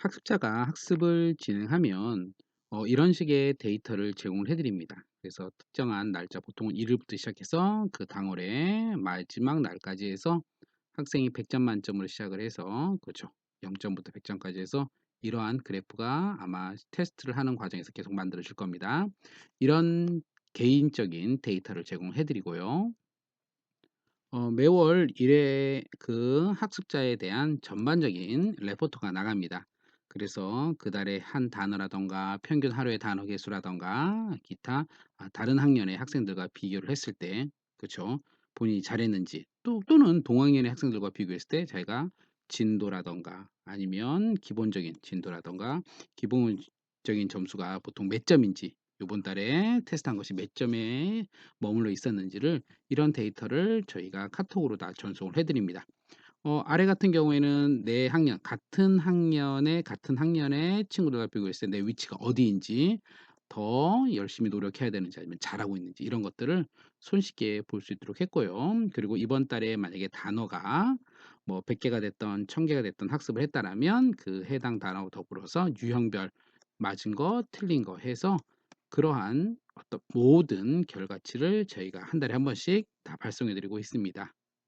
학습자가 학습을 진행하면 어 이런 식의 데이터를 제공을 해 드립니다. 그래서 특정한 날짜 보통은 일일부터 시작해서 그 당월의 마지막 날까지 해서 학생이 100점 만점으로 시작을 해서 그죠. 0 점부터 100 점까지 해서 이러한 그래프가 아마 테스트를 하는 과정에서 계속 만들어 질 겁니다. 이런 개인적인 데이터를 제공해 드리고요. 어 매월 1회 그 학습자에 대한 전반적인 레포트가 나갑니다. 그래서 그달의 한 단어라든가 평균 하루의 단어 개수라든가 기타 아 다른 학년의 학생들과 비교를 했을 때 그쵸. 본인이 잘했는지 또 또는 동학년의 학생들과 비교했을 때 자기가 진도라든가 아니면 기본적인 진도라든가 기본적인 점수가 보통 몇 점인지 요번 달에 테스트한 것이 몇 점에 머물러 있었는지를 이런 데이터를 저희가 카톡으로 다 전송을 해 드립니다. 어 아래 같은 경우에는 내 학년 같은 학년의 같은 학년의 친구들과 비교했을 때 내 위치가 어디인지 더 열심히 노력해야 되는지 아니면 잘하고 있는지 이런 것들을 손쉽게 볼 수 있도록 했고요. 그리고 이번 달에 만약에 단어가 뭐 100 개가 됐든 1000 개가 됐든 학습을 했다라면 그 해당 단어와 더불어서 유형별 맞은 거 틀린 거 해서 그러한 어떤 모든 결과치를 저희가 한 달에 한 번씩 다 발송해 드리고 있습니다.